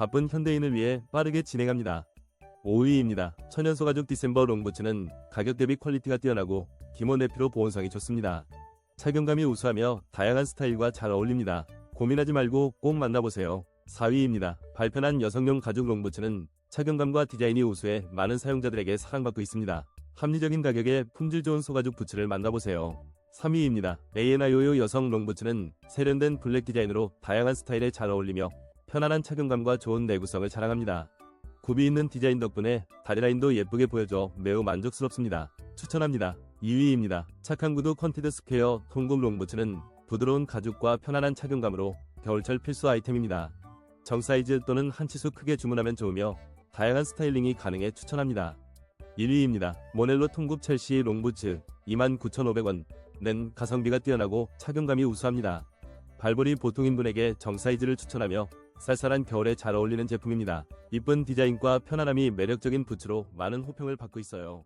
바쁜 현대인을 위해 빠르게 진행합니다. 5위입니다. 천연소 가죽 디셈버 롱부츠는 가격 대비 퀄리티가 뛰어나고 기모 내피로 보온성이 좋습니다. 착용감이 우수하며 다양한 스타일과 잘 어울립니다. 고민하지 말고 꼭 만나보세요. 4위입니다. 발편한 여성용 가죽 롱부츠는 착용감과 디자인이 우수해 많은 사용자들에게 사랑받고 있습니다. 합리적인 가격에 품질 좋은 소가죽 부츠를 만나보세요. 3위입니다. ANIO요 여성 롱부츠는 세련된 블랙 디자인으로 다양한 스타일에 잘 어울리며 편안한 착용감과 좋은 내구성을 자랑합니다. 굽이 있는 디자인 덕분에 다리 라인도 예쁘게 보여줘 매우 만족스럽습니다. 추천합니다. 2위입니다. 착한 구두 컨티드 스퀘어 통굽 롱부츠는 부드러운 가죽과 편안한 착용감으로 겨울철 필수 아이템입니다. 정 사이즈 또는 한 치수 크게 주문하면 좋으며 다양한 스타일링이 가능해 추천합니다. 1위입니다. 모넬로 통굽 첼시 롱부츠 29,500원 는 가성비가 뛰어나고 착용감이 우수합니다. 발볼이 보통인 분에게 정 사이즈를 추천하며 쌀쌀한 겨울에 잘 어울리는 제품입니다. 이쁜 디자인과 편안함이 매력적인 부츠로 많은 호평을 받고 있어요.